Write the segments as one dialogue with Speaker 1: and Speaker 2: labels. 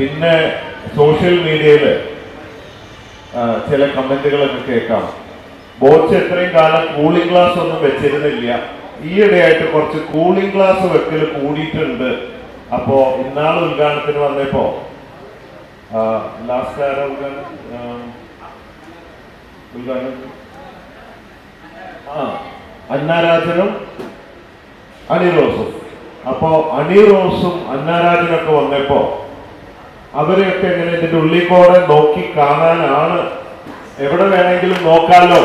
Speaker 1: പിന്നെ സോഷ്യൽ മീഡിയയിൽ ചില കമന്റുകളൊക്കെ കേൾക്കാം. ബോച്ച് എത്രയും കാലം കൂളിംഗ് ഗ്ലാസ് ഒന്നും വെച്ചിരുന്നില്ല. ഈയിടെയായിട്ട് കുറച്ച് കൂളിംഗ് ഗ്ലാസ് വെക്കൽ കൂടിയിട്ടുണ്ട്. അപ്പോ ഇന്നാൾ ഉദ്ഘാടനത്തിന് വന്നപ്പോ ലാസ്റ്റ് ആരാ ഉദ്ഘാടനം? ആ, അന്നാരാജനും അപ്പോ അണിറോസും അന്നാരാജനൊക്കെ വന്നപ്പോ അവരെയൊക്കെ എങ്ങനെ ഇതിന്റെ ഉള്ളിക്കോടെ നോക്കി കാണാനാണ്? എവിടെ വേണമെങ്കിലും നോക്കാലോ?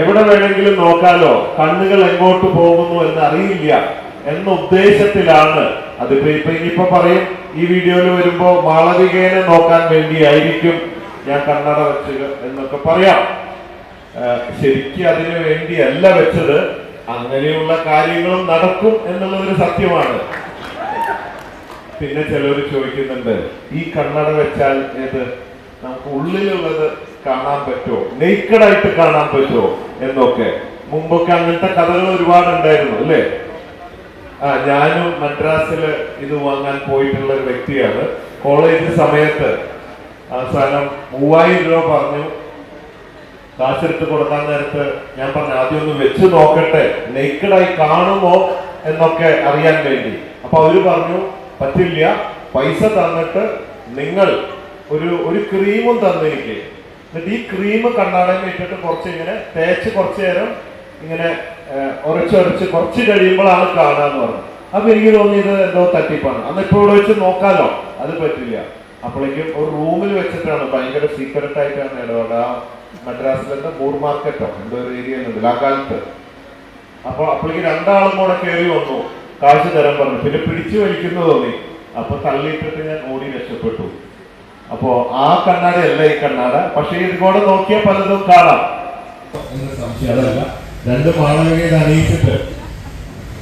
Speaker 1: എവിടെ വേണമെങ്കിലും നോക്കാലോ? കണ്ണുകൾ എങ്ങോട്ട് പോകുന്നു എന്ന് അറിയില്ല എന്ന ഉദ്ദേശത്തിലാണ് അതിപ്പോ ഇപ്പൊ ഇനിയിപ്പോ പറയും ഈ വീഡിയോയിൽ വരുമ്പോ മാളവികേനെ നോക്കാൻ വേണ്ടിയായിരിക്കും ഞാൻ കണ്ണട വെച്ചത് എന്നൊക്കെ പറയാം. ശരിക്കും അതിനു വേണ്ടിയല്ല വെച്ചത്. അങ്ങനെയുള്ള കാര്യങ്ങളും നടക്കും എന്നുള്ളതൊരു സത്യമാണ്. പിന്നെ ചിലർ ചോദിക്കുന്നുണ്ട് ഈ കണ്ണട വെച്ചാൽ ഏത്? നമുക്ക് ഉള്ളിലുള്ളത് കാണാൻ പറ്റുമോ? നെയ്ക്കഡായിട്ട് കാണാൻ പറ്റുമോ? എന്നൊക്കെ. മുമ്പൊക്കെ അങ്ങനത്തെ കഥകൾ ഒരുപാട് ഉണ്ടായിരുന്നു അല്ലേ? ആ ഞാനും മദ്രാസിൽ ഇത് വാങ്ങാൻ പോയിട്ടുള്ള ഒരു വ്യക്തിയാണ്. കോളേജ് സമയത്ത് അവസാനം മൂവായിരം രൂപ പറഞ്ഞു. കാശെടുത്ത് കൊടുക്കാൻ നേരത്ത് ഞാൻ പറഞ്ഞു ആദ്യം ഒന്ന് വെച്ച് നോക്കട്ടെ നെയ്ക്കഡായി കാണുമോ? എന്നൊക്കെ അറിയാൻ വേണ്ടി. അപ്പൊ അവർ പറഞ്ഞു പറ്റില്ല. പൈസ തന്നിട്ട് നിങ്ങൾ ഒരു ഒരു ക്രീമും തന്നിരിക്കേ. എന്നിട്ട് ഈ ക്രീം കണ്ണാടയിൽ ഇട്ടിട്ട് കുറച്ച് ഇങ്ങനെ തേച്ച് കുറച്ച് നേരം ഇങ്ങനെ ഉരച്ചുരച്ച് കുറച്ച് കഴിയുമ്പോഴാണ് കാണാന്ന് പറഞ്ഞു അപ്പൊ എനിക്ക് തോന്നിയത് എന്തോ തട്ടിപ്പാണ്. അന്ന് ഇപ്പൊ ഇവിടെ വെച്ച് നോക്കാലോ. അത് പറ്റില്ല. അപ്പോഴേക്കും ഒരു റൂമിൽ വെച്ചിട്ടാണ് ഭയങ്കര സീക്രട്ട് ആയിട്ടാണ് ഇടപാട് ആ മദ്രാസിലെന്താ മൂർ മാർക്കറ്റോ എന്തോ ഒരു ഏരിയ ആ കാലത്ത്. അപ്പൊ അപ്പോഴേക്ക് രണ്ടാളും കൂടെ കയറി വന്നു. കാശ് തരാൻ പറഞ്ഞു. പിന്നെ പിടിച്ചു വലിക്കുന്നു തോന്നി. അപ്പൊ തള്ളിയിട്ടിട്ട് ഞാൻ ഓടി രക്ഷപ്പെട്ടു. അപ്പോ ആ കണ്ണാടയല്ല ഈ കണ്ണാട. പക്ഷെ ഇതുകൂടെ നോക്കിയാൽ പലതും കാണാം. എന്ന് സംശയം രണ്ട് മാളവികയിൽ അണിയിച്ചിട്ട്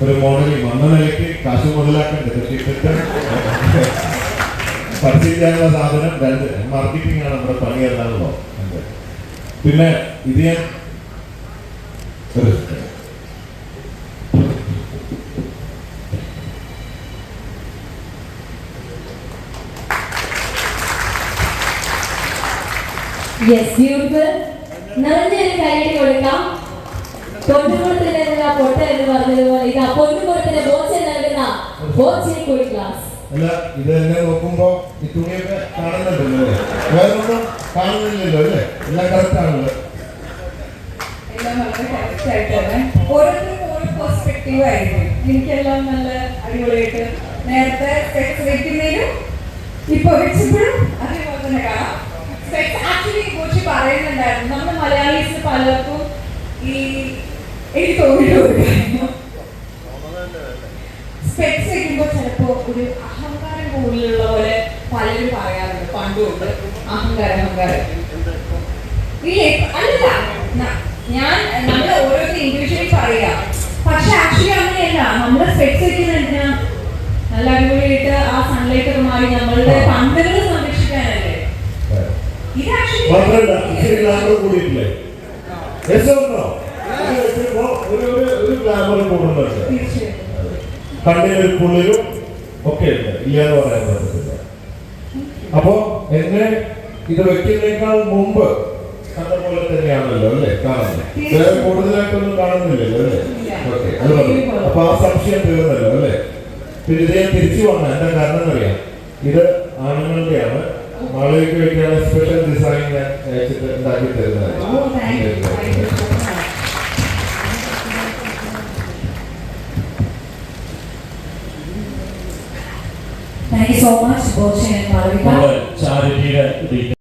Speaker 1: ഒരു മോഡലിൽ വന്ന നിലയ്ക്ക് കാശ് മുതലാക്കേണ്ടത്. പക്ഷെ സാധനം രണ്ട് മാർക്കറ്റിംഗ് ആണ് നമ്മുടെ പണി എന്നാണല്ലോ. പിന്നെ ഇത് ഞാൻ
Speaker 2: യെസ് ബ്യൂട്ടിഫുൾ നിറഞ്ഞൊരു കൈയ്യടി കൊടുക്കാം. പൊട്ടുകുളത്തിൽ നൽകുന്ന പൊട്ട എന്ന് പറഞ്ഞതുപോലെ ഇത് പൊന്നുകുളത്തിന്റെ ബോച്ചെ നൽകുന്ന ബോച്ചെ കൂടി ക്ലാസ്
Speaker 1: അല്ല ഇത് തന്നെ നോക്കുമ്പോ ഈ തുണിയൊക്കെ കാണുന്നുണ്ടല്ലോ അല്ലേ? വേറൊന്നും കാണുന്നില്ലല്ലോ അല്ലേ? എല്ലാം കറക്റ്റ് ആണല്ലോ.
Speaker 3: എനിക്കെല്ലാം നല്ല അടിപൊളിയായിട്ട് നേരത്തെ വെക്കുന്നതിനും ഇപ്പൊ വെച്ചപ്പോഴും അതേപോലെ തന്നെ കാണാം. സ്പെക്സ് ആക്ച്വലി കുറിച്ച് പറയുന്നുണ്ടായിരുന്നു. നമ്മുടെ മലയാളീസ് പലർക്കും ഈ എനിക്ക് തോന്നിയിട്ടുള്ള സ്പെക്സ് വെക്കുമ്പോൾ ചിലപ്പോ ഒരു അഹങ്കാരം കൂടുതലുള്ള പോലെ പലരും പറയാറുണ്ട്. പണ്ടുകൊണ്ട് അഹങ്കാരം അഹങ്കാരം. ഇല്ലേ അല്ല ഞാൻ നമ്മൾ ഓരോരുത്തർ ഇൻഡിവിജ്വലി പറയാ. പക്ഷെ ആക്ച്വലി അങ്ങനെയല്ല. നമ്മൾ സ്പെക്സ് വെക്കുന്ന നല്ല അടിപൊളിയായിട്ട് ആ സൺലൈറ്റ് ഒക്കെ മാറി നമ്മളുടെ പണ്ടുകൾ
Speaker 1: ഇച്ചിരി കൂടിയിട്ടില്ലേ? വെക്കുമ്പോ ഒരു ഒരു ഗ്ലാമർ കൂടുന്നുണ്ട്. ഒക്കെ ഉണ്ട്. ഇല്ലാന്ന് പറയാൻ പറ്റത്തില്ല. അപ്പോ എന്നെ ഇത് വെക്കുന്നേക്കാൾ മുമ്പ് കണ്ട പോലെ തന്നെയാണല്ലോ അല്ലേ? കാണുന്നത്. വേറെ കൂടുതലായിട്ടൊന്നും കാണുന്നില്ലല്ലോ അല്ലേ? ഓക്കെ അത് പറഞ്ഞു അപ്പൊ ആ സംശയം തീർന്നല്ലോ അല്ലേ? പിന്നെ ഇതേ തിരിച്ചു വന്ന എന്താ കാരണം എന്നറിയാം ഇത് ആണുങ്ങളുടെയാണ്. മാളവിക്ക് വേണ്ടിയാണ് സ്പെഷ്യൽ ഡിസൈൻ ഞാൻ അയച്ചിട്ട് ഉണ്ടാക്കി
Speaker 3: ഓ താങ്ക് യു താങ്ക് യു
Speaker 1: തരുന്നത്
Speaker 2: so much thank you so
Speaker 4: much Boche